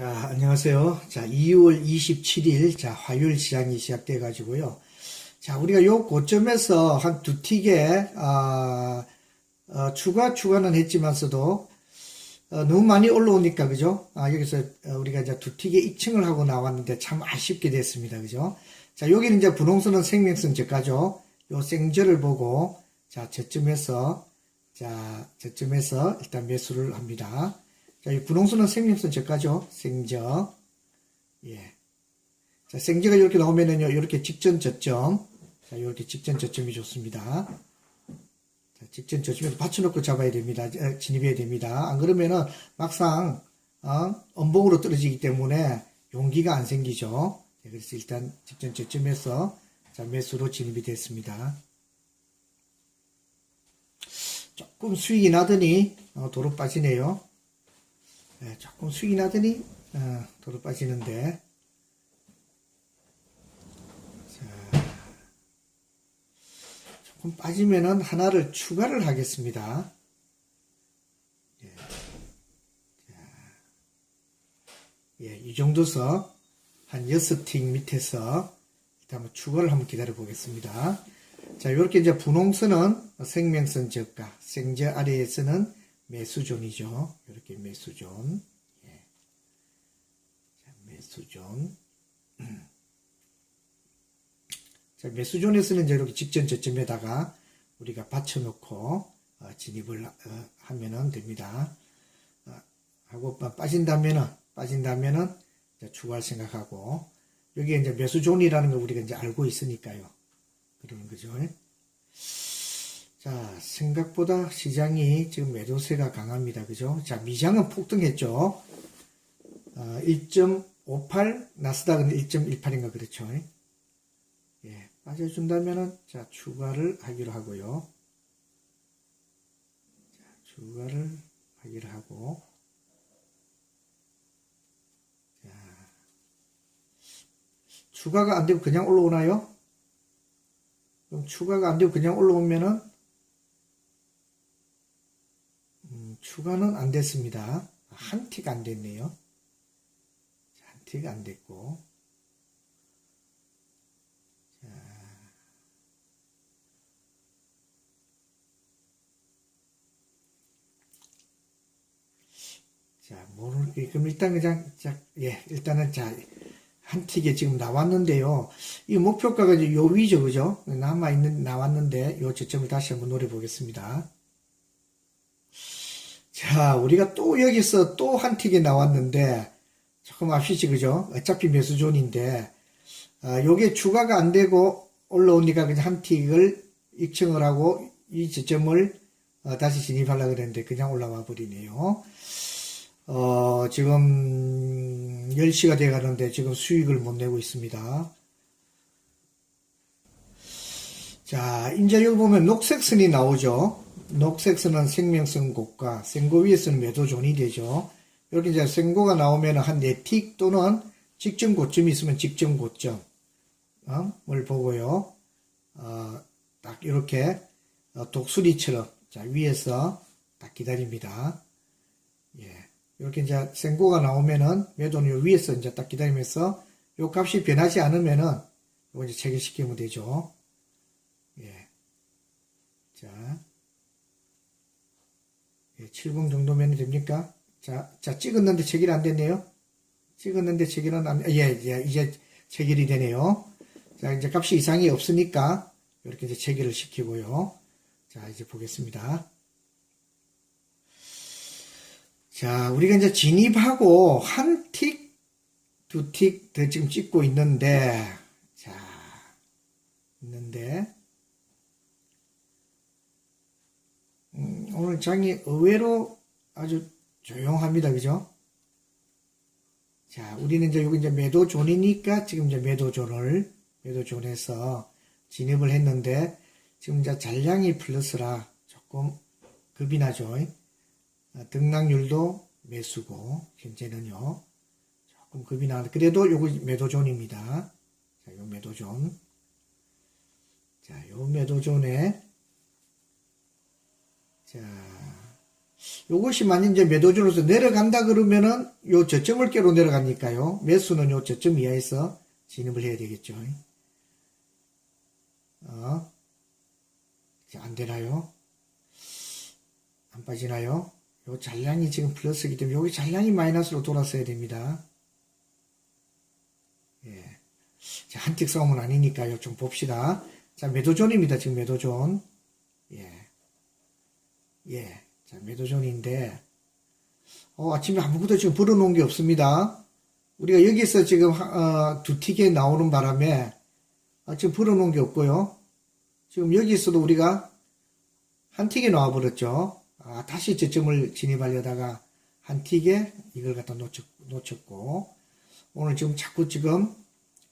자, 안녕하세요. 자, 2월 27일, 자, 화요일 시장이 시작돼 가지고요. 자, 우리가 요 고점에서 한 두 틱에, 아, 어, 추가, 추가는 했지만서도, 어, 너무 많이 올라오니까, 그죠? 아, 여기서 어, 우리가 이제 두 틱에 입층을 하고 나왔는데 참 아쉽게 됐습니다. 그죠? 자, 여기는 이제 분홍선은 생명선 저가죠? 요 생저를 보고, 자, 저점에서, 자, 저점에서 일단 매수를 합니다. 자, 이 분홍선은 생명선 저가죠? 생저. 예. 자, 생저가 이렇게 나오면은요, 이렇게 직전 저점. 자, 이렇게 직전 저점이 좋습니다. 자, 직전 저점에서 받쳐놓고 잡아야 됩니다. 에, 진입해야 됩니다. 안 그러면은 막상, 어, 엄봉으로 떨어지기 때문에 용기가 안 생기죠. 네, 그래서 일단 직전 저점에서 자, 매수로 진입이 됐습니다. 조금 수익이 나더니, 어, 도로 빠지네요. 예, 조금 수익이 나더니 어, 도로 빠지는데 자, 조금 빠지면은 하나를 추가를 하겠습니다. 예, 자, 예, 이 정도서 한 6틱 밑에서 한번 추가를 한번 기다려 보겠습니다. 자, 이렇게 이제 분홍선은 생명선 저가, 생저 아래에서는 매수존이죠. 이렇게 매수존. 예. 자, 매수존. 자, 매수존에서는 이렇게 직전 저점에다가 우리가 받쳐놓고 어, 진입을 어, 하면은 됩니다. 어, 하고 빠- 빠진다면은 빠진다면은 추가할 생각하고 여기에 이제 매수존이라는 걸 우리가 이제 알고 있으니까요. 그러는 거죠. 자, 생각보다 시장이 지금 매도세가 강합니다. 그죠? 자, 미장은 폭등했죠. 어, 1.58, 나스닥은 1.18인가 그렇죠. 예, 빠져준다면은, 자, 추가를 하기로 하고요. 자, 추가를 하기로 하고, 자, 추가가 안 되고 그냥 올라오나요? 그럼 추가가 안 되고 그냥 올라오면은, 음, 추가는 안 됐습니다. 한 틱 안 됐네요. 한 틱 안 됐고. 자, 모르, 그럼 일단 그냥, 자, 예, 일단은 자, 한 틱에 지금 나왔는데요. 이 목표가가 이제 요 위죠, 그죠? 남아있는, 나왔는데, 요 저점을 다시 한번 노려보겠습니다. 자, 우리가 또 여기서 또 한 틱이 나왔는데, 조금 아시지, 그죠? 어차피 매수존인데, 아, 요게 추가가 안 되고 올라오니까 그냥 한 틱을 입증을 하고 이 저점을 어, 다시 진입하려고 그랬는데 그냥 올라와 버리네요. 어, 지금 10시가 돼 가는데 지금 수익을 못 내고 있습니다. 자, 이제 여기 보면 녹색 선이 나오죠. 녹색 선은 생명성 고가, 생고 위에서는 매도존이 되죠. 여기 이제 생고가 나오면 한 4틱 또는 직전 고점이 있으면 직전 고점, 어, 을 보고요. 어, 딱 이렇게 어, 독수리처럼 자, 위에서 딱 기다립니다. 예. 이렇게 이제 생고가 나오면은 매도는 요 위에서 이제 딱 기다리면서 요 값이 변하지 않으면은 요거 이제 체결시키면 되죠. 예. 자. 예, 70 정도면 됩니까? 자, 자, 찍었는데 체결 안 됐네요. 찍었는데 체결은 안, 예, 예, 이제 체결이 되네요. 자, 이제 값이 이상이 없으니까 이렇게 이제 체결을 시키고요. 자, 이제 보겠습니다. 자, 우리가 이제 진입하고 한 틱, 두 틱 더 지금 찍고 있는데, 자, 있는데, 음, 오늘 장이 의외로 아주 조용합니다. 그죠? 자, 우리는 이제 여기 이제 매도존이니까 지금 이제 매도존을, 매도존에서 진입을 했는데, 지금 이제 잔량이 플러스라 조금 겁이 나죠. 아, 등락률도 매수고, 현재는요. 조금 겁이 나. 그래도 요거 매도존입니다. 자, 요 매도존. 자, 요 매도존에, 자, 요것이 만약 이제 매도주로서 내려간다 그러면은 요 저점을 깨로 내려가니까요. 매수는 요 저점 이하에서 진입을 해야 되겠죠. 어. 안 되나요? 안 빠지나요? 요 잔량이 지금 플러스이기 때문에 여기 잔량이 마이너스로 돌았어야 됩니다. 예. 자, 한틱 싸움은 아니니까요. 좀 봅시다. 자, 매도존입니다. 지금 매도존. 예. 예. 자, 매도존인데, 어, 아침에 아무것도 지금 불어놓은 게 없습니다. 우리가 여기서 지금, 어, 두 틱에 나오는 바람에, 아, 지금 불어놓은 게 없고요. 지금 여기서도 우리가 한 틱에 나와버렸죠. 아, 다시 저점을 진입하려다가 한 틱에 이걸 갖다 놓쳤, 놓쳤고, 오늘 지금 자꾸 지금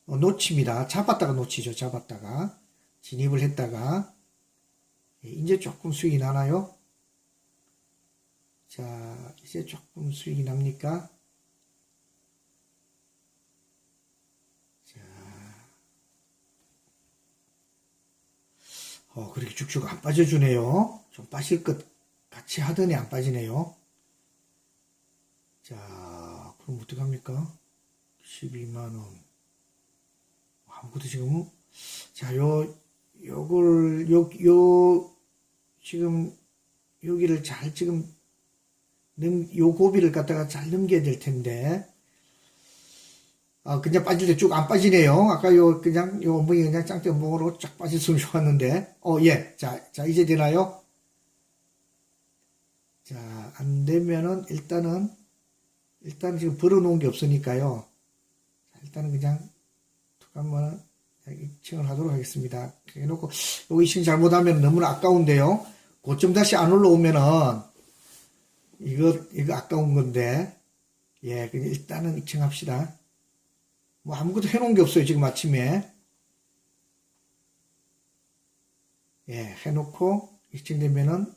어, 놓칩니다. 잡았다가 놓치죠. 잡았다가. 진입을 했다가, 예, 이제 조금 수익이 나나요? 자, 이제 조금 수익이 납니까? 자, 어, 그렇게 쭉쭉 안 빠져주네요. 좀 빠질 것 같이 하더니 안 빠지네요. 자, 그럼 어떡합니까? 12만원. 아무것도 지금, 자, 요, 요걸, 요, 요, 지금, 여기를 잘 지금, 넘, 요 고비를 갖다가 잘 넘겨야 될 텐데, 아, 그냥 빠질 때 쭉 안 빠지네요. 아까 요, 그냥, 요 엉덩이 그냥 짱대 엉덩으로 쫙 빠졌으면 좋았는데, 어, 예. 자, 자, 이제 되나요? 자, 안 되면은, 일단은, 일단 지금 벌어놓은 게 없으니까요. 자, 일단은 그냥, 툭 한번, 2층을 하도록 하겠습니다. 해놓고, 요거 2층 잘못하면 너무나 아까운데요. 고점 다시 안 올라오면은, 이거, 이거 아까운 건데, 예, 그냥 일단은 2층 합시다. 뭐 아무것도 해놓은 게 없어요, 지금 아침에. 예, 해놓고 2층 되면은,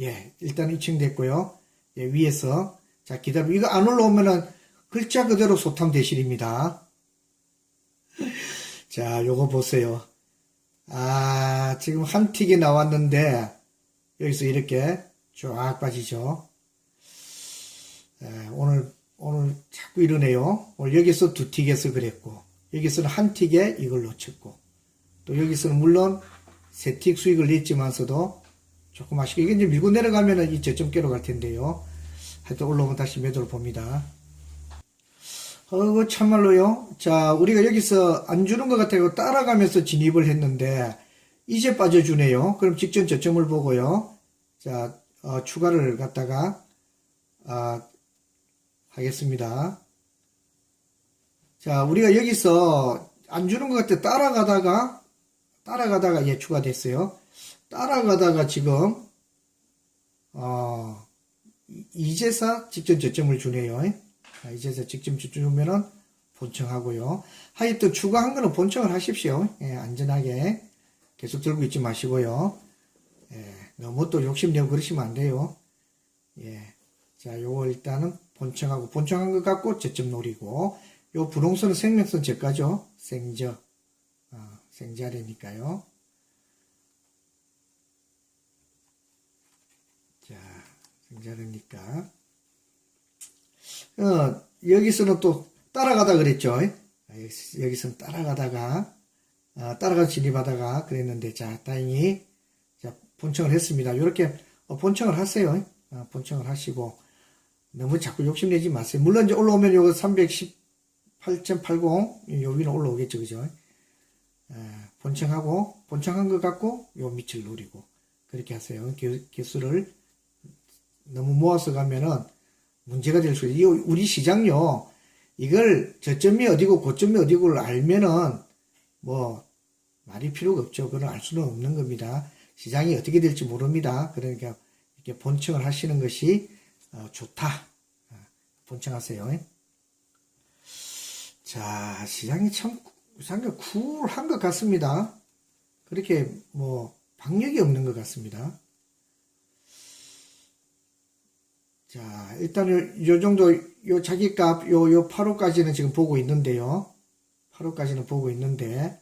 예, 일단 2층 됐고요. 예, 위에서. 자, 기다려. 이거 안 올라오면은 글자 그대로 소탐 대실입니다. 자, 요거 보세요. 아, 지금 한 틱이 나왔는데, 여기서 이렇게 쫙 빠지죠. 예, 오늘, 오늘 자꾸 이러네요. 오늘 여기서 두 틱에서 그랬고, 여기서는 한 틱에 이걸 놓쳤고, 또 여기서는 물론 세 틱 수익을 냈지만서도 조금 아쉽게, 이게 이제 밀고 내려가면은 이 저점께로 갈 텐데요. 하여튼 올라오면 다시 매도를 봅니다. 어, 참말로요. 자, 우리가 여기서 안 주는 것 같아요. 따라가면서 진입을 했는데, 이제 빠져주네요. 그럼 직전 저점을 보고요. 자, 어, 추가를 갖다가, 아, 하겠습니다. 자, 우리가 여기서 안 주는 것 같아 따라가다가, 따라가다가, 예, 추가됐어요. 따라가다가 지금, 어, 이- 이제서 직전 저점을 주네요. 자, 이제서 직전 저점 주면은 본청하고요. 하여튼 추가한 거는 본청을 하십시오. 예, 안전하게 계속 들고 있지 마시고요. 예, 너무 또 욕심내고 그러시면 안 돼요. 예. 자, 요거 일단은 본청하고, 본청한 것 갖고 저점 노리고, 요 분홍선은 생명선 저가죠? 생저. 어, 생자리니까요. 자, 생자리니까. 어, 여기서는 또 따라가다 그랬죠? 아, 여기- 여기서는 따라가다가, 아, 따라가 진입하다가 그랬는데, 자, 다행히, 자, 본청을 했습니다. 이렇게 본청을 하세요. 아, 본청을 하시고, 너무 자꾸 욕심내지 마세요. 물론 이제 올라오면 요거 318.80, 요 위는 올라오겠죠, 그죠? 아, 본청하고, 본청한 것 같고, 요 밑을 노리고, 그렇게 하세요. 개, 개수를 너무 모아서 가면은 문제가 될 수 있어요. 이 우리 시장요, 이걸 저점이 어디고 고점이 어디고를 알면은 뭐 말이 필요가 없죠. 그걸 알 수는 없는 겁니다. 시장이 어떻게 될지 모릅니다. 그러니까 이렇게 본청을 하시는 것이 어, 좋다. 어, 본청하세요. 자, 시장이 참 상당히 쿨한 것 같습니다. 그렇게 뭐 박력이 없는 것 같습니다. 자, 일단 요, 요 정도 요 자기값 요 요 8호까지는 지금 보고 있는데요. 8호까지는 보고 있는데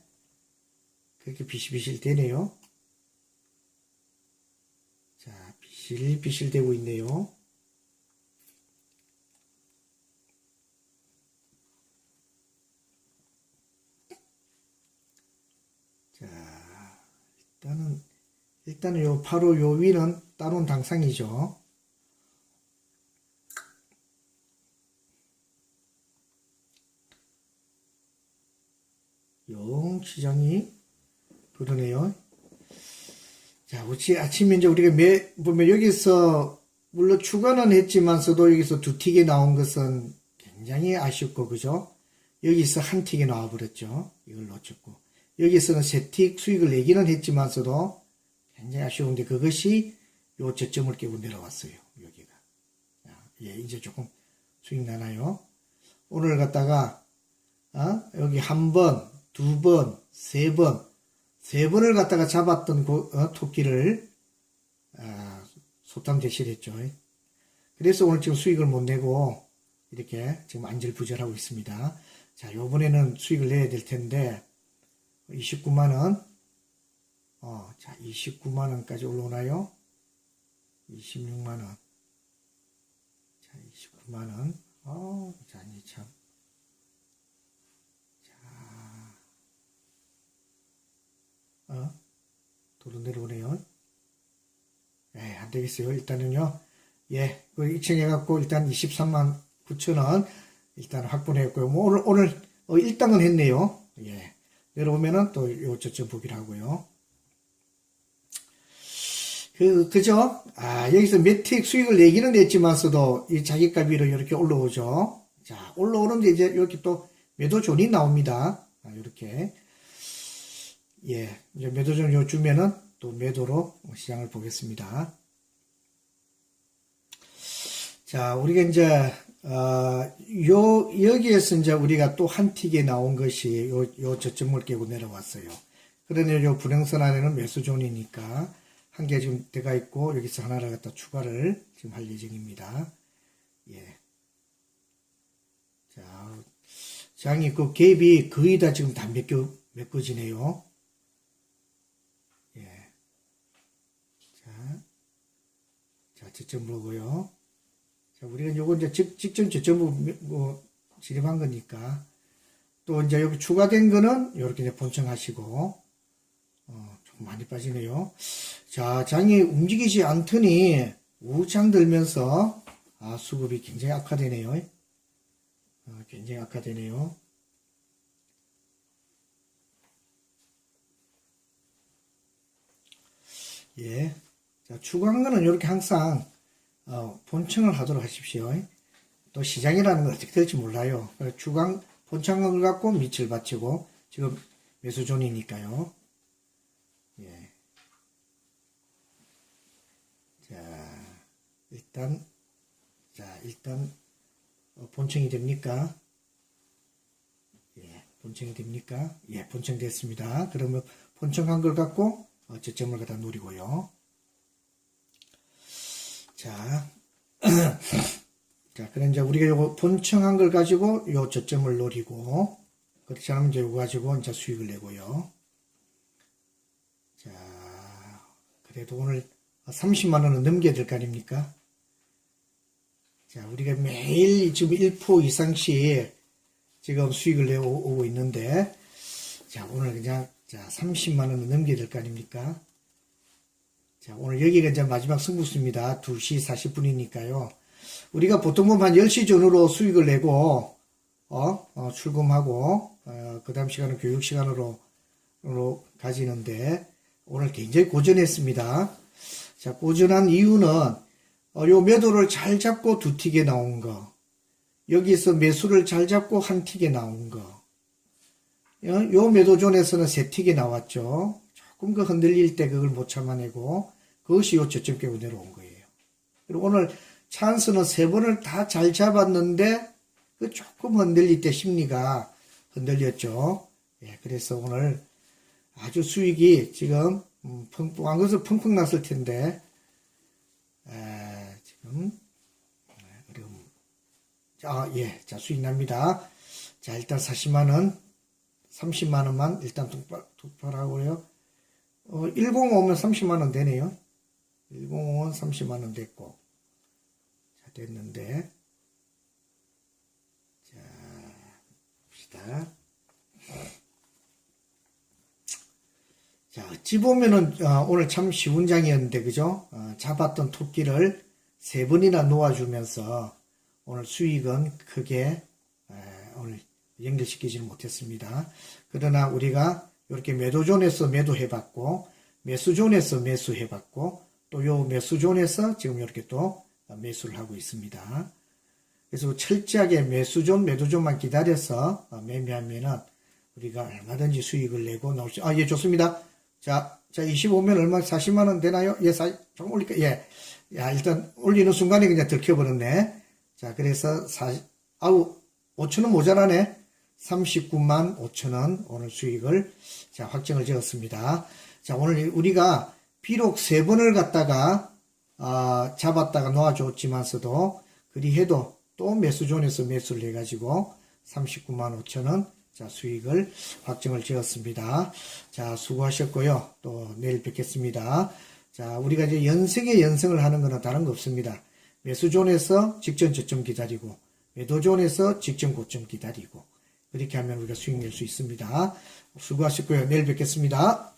그렇게 비실비실 되네요. 자, 비실 비실비실되고 있네요. 일단은, 일단은 요, 바로 요 위는 따놓은 당상이죠. 영 시장이 그러네요. 자, 우치 아침에 이제 우리가 매, 보면 여기서, 물론 추가는 했지만서도 여기서 두 틱이 나온 것은 굉장히 아쉽고, 그죠? 여기서 한 틱이 나와버렸죠. 이걸 놓쳤고. 여기서는 세틱 수익을 내기는 했지만서도 굉장히 아쉬운데 그것이 요 저점을 깨고 내려왔어요. 여기가. 자, 예, 이제 조금 수익 나나요? 오늘 갖다가, 어? 여기 한 번, 두 번, 세 번, 세 번을 갖다가 잡았던 고- 어, 토끼를 아, 소탐 대실했죠. 그래서 오늘 지금 수익을 못 내고 이렇게 지금 안절부절하고 있습니다. 자, 요번에는 수익을 내야 될 텐데 29만 원. 어, 자, 29만 원까지 올라오나요? 26만 원. 자, 29만 원. 어, 자, 이 참. 어? 도로 내려오네요. 예, 안 되겠어요. 일단은요. 예, 그 2층 해갖고 일단 23만 9천 원 일단 확보했고요. 뭐 오늘, 오늘 어, 1당은 했네요. 예. 내려오면은 또 요 저점 보기를 하고요. 그, 그죠? 아, 여기서 매틱 수익을 내기는 냈지만서도 이 자기값 위로 이렇게 올라오죠. 자, 올라오는데 이제 이렇게 또 매도 존이 나옵니다. 아, 이렇게. 예, 이제 매도존 요 주면은 또 매도로 시장을 보겠습니다. 자, 우리가 이제, 어, 요, 여기에서 이제 우리가 또 한 틱에 나온 것이 요, 요 저점을 깨고 내려왔어요. 그러니 요 불행선 안에는 매수존이니까 한 개 지금 들어가 있고 여기서 하나를 갖다 추가를 지금 할 예정입니다. 예. 자, 장이 그 갭이 거의 다 지금 다 메꿔, 메꿔지네요. 예. 자, 자, 저점 보고요. 자, 우리가 요거 이제 직, 직전 저점으로 뭐, 진입한 거니까. 또 이제 여기 추가된 거는 이렇게 이제 본청하시고, 어, 조금 많이 빠지네요. 자, 장이 움직이지 않더니 우장 들면서, 아, 수급이 굉장히 악화되네요. 어, 굉장히 악화되네요. 예. 자, 추가한 거는 이렇게 항상, 어, 본청을 하도록 하십시오. 또 시장이라는 건 어떻게 될지 몰라요. 주강, 본청을 갖고 밑을 받치고, 지금 매수존이니까요. 예. 자, 일단, 자, 일단, 어, 본청이 됩니까? 예, 본청이 됩니까? 예, 본청 됐습니다. 그러면 본청한 걸 갖고 어, 저점을 갖다 노리고요. 자, 자, 그래 이제 우리가 요거 본청한 걸 가지고 요 저점을 노리고 그렇지 않으면 이제 요거 가지고 이제 수익을 내고요. 자, 그래도 오늘 30만 원은 넘겨야 될 거 아닙니까? 자, 우리가 매일 지금 1% 이상씩 지금 수익을 내오고 있는데, 자, 오늘 그냥, 자, 30만 원을 넘겨야 될 거 아닙니까? 자, 오늘 여기가 이제 마지막 승부수입니다. 2시 40분이니까요. 우리가 보통 보면 한 10시 전후로 수익을 내고, 어, 어, 출금하고, 어, 그 다음 시간은 교육 시간으로, 으로 가지는데, 오늘 굉장히 고전했습니다. 자, 고전한 이유는, 어, 요 매도를 잘 잡고 두 틱에 나온 거. 여기서 매수를 잘 잡고 한 틱에 나온 거. 어, 요 매도존에서는 세 틱에 나왔죠. 조금 그 흔들릴 때 그걸 못 참아내고 그것이 요 저점 깨고 내려온 거예요. 그리고 오늘 찬스는 세 번을 다 잘 잡았는데 그 조금 흔들릴 때 심리가 흔들렸죠. 예, 그래서 오늘 아주 수익이 지금 음, 펑펑 안 그래서 펑펑 났을 텐데 에, 지금 어려움. 자, 예, 자 수익 납니다. 자 일단 40만 원, 30만 원만 일단 독발, 독발하고요. 어, 10 오면 30만 원 되네요. 105원 30만원 됐고. 자, 됐는데. 자, 봅시다. 자, 어찌 보면은, 어, 오늘 참 쉬운 장이었는데, 그죠? 어, 잡았던 토끼를 세 번이나 놓아주면서 오늘 수익은 크게 에, 오늘 연결시키지는 못했습니다. 그러나 우리가 이렇게 매도존에서 매도해봤고, 매수존에서 매수해봤고, 또 요 매수존에서 지금 이렇게 또 매수를 하고 있습니다. 그래서 철저하게 매수존, 매도존만 기다려서 어, 매매하면은 우리가 얼마든지 수익을 내고 나올 수, 아, 예, 좋습니다. 자, 자, 25면 얼마, 40만원 되나요? 예, 사, 좀 올릴까? 예. 야, 일단 올리는 순간에 그냥 들켜버렸네. 자, 그래서 사, 아우, 5천원 모자라네. 39만 5천원 오늘 수익을 자, 확정을 지었습니다. 자, 오늘 우리가 비록 세 번을 갖다가 아, 잡았다가 놓아줬지만서도 그리 해도 또 매수존에서 매수를 해가지고 39만 5천 원 자, 수익을 확정을 지었습니다. 자, 수고하셨고요. 또 내일 뵙겠습니다. 자, 우리가 이제 연승에 연승을 하는 거는 다른 거 없습니다. 매수존에서 직전 저점 기다리고, 매도존에서 직전 고점 기다리고, 그렇게 하면 우리가 수익 낼 수 있습니다. 수고하셨고요. 내일 뵙겠습니다.